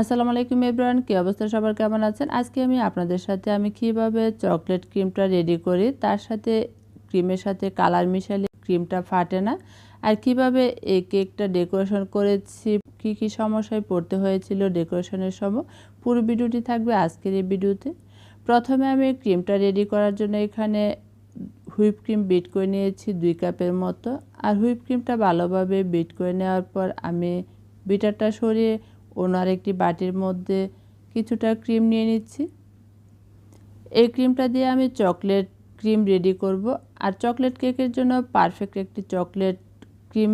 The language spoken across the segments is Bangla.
আসসালামু আলাইকুম এভরিওয়ান, কী অবস্থা? সবার কেমন আছেন? আজকে আমি আপনাদের সাথে আমি কীভাবে চকলেট ক্রিমটা রেডি করি, তার সাথে ক্রিমের সাথে কালার মিশালে ক্রিমটা ফাটে না, আর কীভাবে এই কেকটা ডেকোরেশন করেছি, কি কি সমস্যায় পড়তে হয়েছিল ডেকোরেশনের সময় পুরো ভিডিওটি থাকবে আজকের এই ভিডিওতে। প্রথমে আমি ক্রিমটা রেডি করার জন্য এখানে হুইপ ক্রিম বিট করে নিয়েছি দুই কাপের মতো, আর হুইপ ক্রিমটা ভালোভাবে বিট করে নেওয়ার পর আমি বিটারটা সরিয়ে অন্য আরেকটি বাটির মধ্যে কিছুটা ক্রিম নিয়ে নিচ্ছি। এই ক্রিমটা দিয়ে আমি চকলেট ক্রিম রেডি করব। আর চকলেট কেকের জন্য পারফেক্ট একটি চকলেট ক্রিম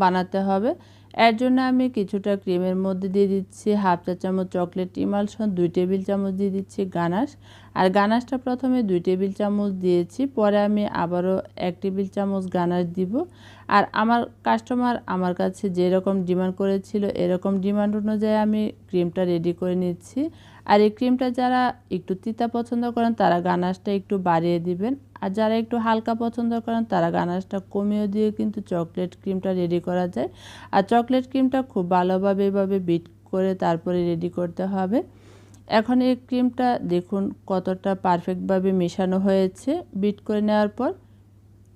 বানাতে হবে। এর জন্য আমি কিছুটা ক্রিমের মধ্যে দিয়ে দিচ্ছি হাফ চা চামচ চকলেট ইমালসন দুই টেবিল চামচ দিয়ে দিচ্ছি গানাশ। আর গানাশটা প্রথমে দুই টেবিল চামচ দিয়েছি, পরে আমি আবারও এক টেবিল চামচ গানাশ দিব। আর আমার কাস্টমার আমার কাছে যেরকম ডিমান্ড করেছিল এরকম ডিমান্ড অনুযায়ী আমি ক্রিমটা রেডি করে নিচ্ছি। আর এই ক্রিমটা যারা একটু তিতা পছন্দ করেন তারা গানাশটা একটু বাড়িয়ে দিবেন। আর যারা একটু হালকা পছন্দ করেন, তারা গানাশটা কমিয়ে দিয়ে কিন্তু চকলেট ক্রিমটা রেডি করা যায়। আর চকলেট ক্রিমটা খুব ভালোভাবে এভাবে বিট করে তারপরে রেডি করতে হবে। এখন এই ক্রিমটা দেখুন কতটা পারফেক্টভাবে মেশানো হয়েছে। বিট করে নেওয়ার পর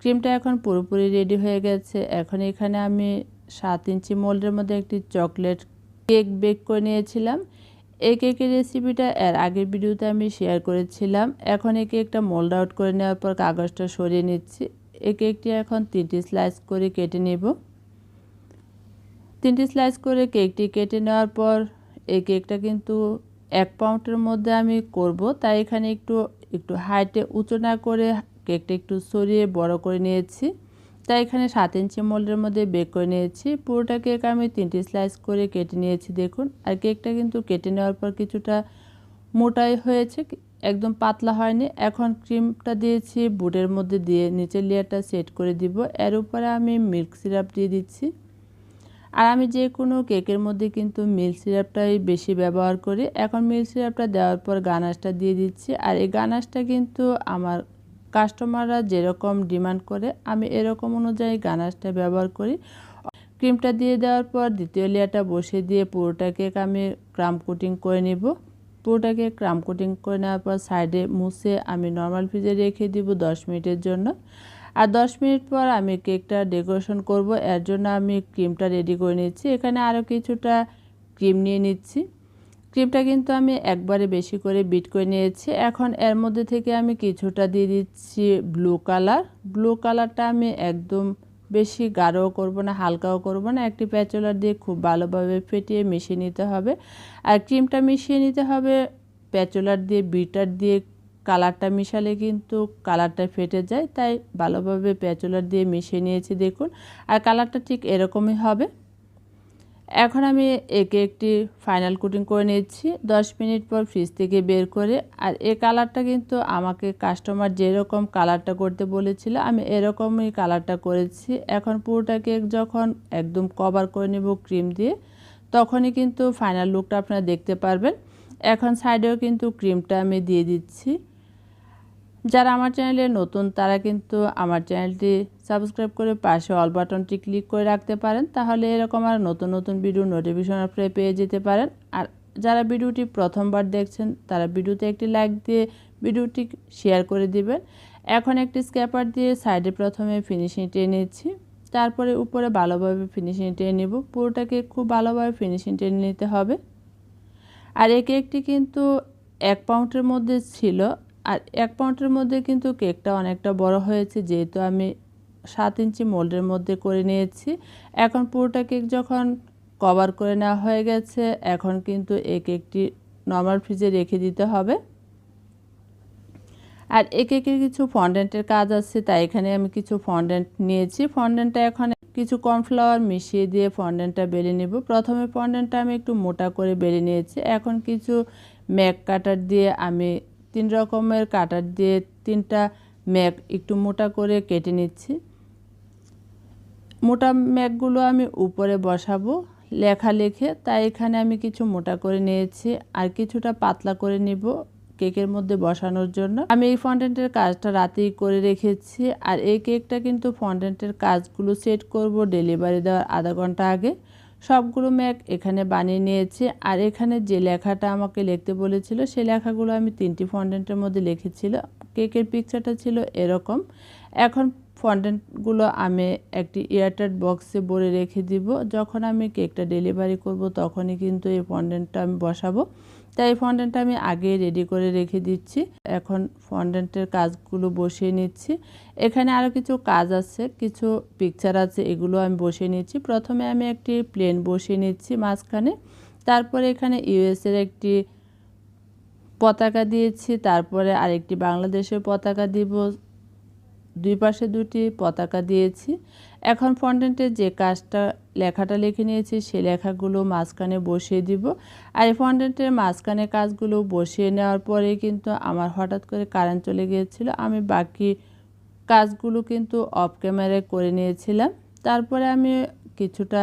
ক্রিমটা এখন পুরোপুরি রেডি হয়ে গেছে। এখন এখানে আমি সাত ইঞ্চি মোল্ডের মধ্যে একটি চকলেট কেক বেক করে নিয়েছিলাম। এই কেকের রেসিপিটা এর আগের ভিডিওতে আমি শেয়ার করেছিলাম। এখন এই কেকটা মোল্ড আউট করে নেওয়ার পর কাগজটা সরিয়ে নিচ্ছি। এই কেকটি এখন তিনটি স্লাইস করে কেটে নেব। তিনটি স্লাইস করে কেকটি কেটে নেওয়ার পর এই কেকটা কিন্তু এক পাউন্ডের মধ্যে আমি করব। তাই এখানে একটু একটু হাইটে উঁচু না করে কেকটা একটু সরিয়ে বড় করে নিয়েছি। তাই এখানে সাত ইঞ্চি মোল্ডের মধ্যে বেক করে নিয়েছি। পুরোটা কেক আমি তিনটি স্লাইস করে কেটে নিয়েছি, দেখুন। আর কেকটা কিন্তু কেটে নেওয়ার পর কিছুটা মোটাই হয়েছে, একদম পাতলা হয়নি। এখন ক্রিমটা দিয়েছি, বুটের মধ্যে দিয়ে নিচের লেয়ারটা সেট করে দিব। এর উপরে আমি মিল্ক সিরাপ দিয়ে দিচ্ছি। আর আমি যে কোনো কেকের মধ্যে কিন্তু মিল্ক সিরাপটাই বেশি ব্যবহার করি। এখন মিল্ক সিরাপটা দেওয়ার পর গানাশটা দিয়ে দিচ্ছি। আর এই গানাশটা কিন্তু আমার কাস্টমাররা যেরকম ডিমান্ড করে, আমি এরকম অনুযায়ী গানাশটা ব্যবহার করি। ক্রিমটা দিয়ে দেওয়ার পর দ্বিতীয় লেয়ারটা বসিয়ে দিয়ে পুরোটা কেক আমি ক্রাম কোটিং করে নিব। পুরোটাকে ক্রাম কোটিং করে নেওয়ার পর সাইডে মুছে আমি নর্মাল ফ্রিজে রেখে দিব দশ মিনিটের জন্য। আর দশ মিনিট পর আমি কেকটা ডেকোরেশন করব, এর জন্য আমি ক্রিমটা রেডি করে নিচ্ছি। এখানে আরও কিছুটা ক্রিম নিয়ে নিচ্ছি। ক্রিমটা কিন্তু আমি একবারে বেশি করে বিট করে নিয়েছি। এখন এর মধ্যে থেকে আমি কিছুটা দিয়ে দিচ্ছি ব্লু কালার। ব্লু কালারটা আমি একদম বেশি গাঢ়ও করব না, হালকাও করব না। একটি প্যাচোলার দিয়ে খুব ভালোভাবে ফেটিয়ে মিশিয়ে নিতে হবে। আর ক্রিমটা মিশিয়ে নিতে হবে, প্যাচোলার দিয়ে, বিটার দিয়ে, কালারটা মিশালে কিন্তু কালারটা ফেটে যায়। তাই ভালোভাবে প্যাচোলার দিয়ে মিশিয়ে নিয়েছি, দেখুন। আর কালারটা ঠিক এরকমই হবে। এখন আমি একে একটি ফাইনাল কুটিং করে নিচ্ছি। দশ মিনিট পর ফ্রিজ থেকে বের করে, আর এই কালারটা কিন্তু আমাকে কাস্টমার যেরকম কালারটা করতে বলেছিল, আমি এরকমই কালারটা করেছি। এখন পুরোটা কেক যখন একদম কভার করে নেব ক্রিম দিয়ে, তখনই কিন্তু ফাইনাল লুকটা আপনারা দেখতে পারবেন। এখন সাইডেও কিন্তু ক্রিমটা আমি দিয়ে দিচ্ছি। যারা আমার চ্যানেলে নতুন, তারা কিন্তু আমার চ্যানেলটি সাবস্ক্রাইব করে পাশে অল বাটনটি ক্লিক করে রাখতে পারেন। তাহলে এরকম আর নতুন নতুন ভিডিও নোটিফিকেশন আপনি পেয়ে যেতে পারেন। আর যারা ভিডিওটি প্রথমবার দেখছেন, তারা ভিডিওতে একটি লাইক দিয়ে ভিডিওটি শেয়ার করে দিবেন। এখন একটি স্ক্যাপার দিয়ে সাইডে প্রথমে ফিনিশিং টেনে নিচ্ছি। তারপরে উপরে ভালোভাবে ফিনিশিং টেনে নেব। পুরোটাকে খুব ভালোভাবে ফিনিশিং টেনে নিতে হবে। আর এই কেকটি কিন্তু এক পাউন্ডের মধ্যে ছিল। আর এক পাউন্ডের মধ্যে কিন্তু কেকটা অনেকটা বড় হয়েছে, যেহেতু আমি সাত ইঞ্চি মোল্ডের মধ্যে করে নিয়েছি। এখন পুরোটা কেক যখন কভার করে নেওয়া হয়ে গেছে, এখন কিন্তু এই কেকটি নর্মাল ফ্রিজে রেখে দিতে হবে। আর এ কেকের কিছু ফন্ডেন্টের কাজ আছে, তাই এখানে আমি কিছু ফন্ডেন্ট নিয়েছি। ফন্ডেন্টটা এখন কিছু কর্নফ্লাওয়ার মিশিয়ে দিয়ে ফন্ডেন্টটা বেলে নেব। প্রথমে ফন্ডেন্টটা আমি একটু মোটা করে বেলে নিয়েছি। এখন কিছু ম্যাক কাটার দিয়ে আমি তিন রকমের কাটার দিয়ে তিনটা ম্যাক একটু মোটা করে কেটে নিচ্ছি। মোটা ম্যাকগুলো আমি উপরে বসাবো, লেখা লেখে, তাই এখানে আমি কিছু মোটা করে নিয়েছি আর কিছুটা পাতলা করে নিব কেকের মধ্যে বসানোর জন্য। আমি এই ফন্ডেন্টের কাজটা রাতেই করে রেখেছি আর এই কেকটা কিন্তু ফন্ডেন্টের কাজগুলো সেট করব ডেলিভারি দেওয়ার আধা ঘণ্টা আগে। সবগুলো ম্যাক এখানে বানিয়ে নিয়েছি। আর এখানে যে লেখাটা আমাকে লিখতে বলেছিল সেই লেখাগুলো আমি তিনটি ফন্ডেন্টের মধ্যে লিখেছিল। কেকের পিকচারটা ছিল এরকম। এখন ফন্ডেন্টগুলো আমি একটি এয়ারটাইট বক্সে ভরে রেখে দিব। যখন আমি কেকটা ডেলিভারি করব, তখনই কিন্তু এই ফন্ডেন্টটা আমি বসাবো। তাই এই ফন্ডেন্টটা আমি আগে রেডি করে রেখে দিচ্ছি। এখন ফন্ডেন্টের কাজগুলো বসিয়ে নিচ্ছি। এখানে আরও কিছু কাজ আছে, কিছু পিকচার আছে, এগুলো আমি বসিয়ে নিচ্ছি। প্রথমে আমি একটি প্লেন বসিয়ে নিচ্ছি মাঝখানে। তারপরে এখানে ইউএসের একটি পতাকা দিয়েছি, তারপরে আরেকটি বাংলাদেশের পতাকা দিব দুই পাশে দুটি পতাকা দিয়েছি। এখন ফন্ডেন্টের যে কাজটা, লেখাটা লিখে নিয়েছি, সে লেখাগুলো মাঝখানে বসিয়ে দিব। আর এই ফন্ডেন্টের মাঝখানে কাজগুলো বসিয়ে নেওয়ার পরে কিন্তু আমার হঠাৎ করে কারেন্ট চলে গিয়েছিল। আমি বাকি কাজগুলো কিন্তু অফ ক্যামেরায় করে নিয়েছিলাম। তারপরে আমি কিছুটা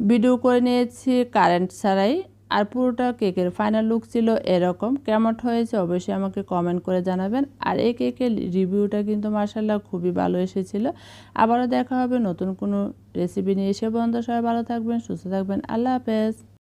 ভিডিও করে নিয়েছি কারেন্ট ছাড়াই। আর পুরোটা কেকের ফাইনাল লুক ছিল এরকম। কেমন হয়েছে অবশ্যই আমাকে কমেন্ট করে জানাবেন। আর এই কেকের রিভিউটা কিন্তু মার্শাল্লাহ খুবই ভালো এসেছিল। আবারও দেখা হবে নতুন কোনো রেসিপি নিয়ে। এসে বন্ধ সবাই ভালো থাকবেন, সুস্থ থাকবেন। আল্লাহ হাফেজ।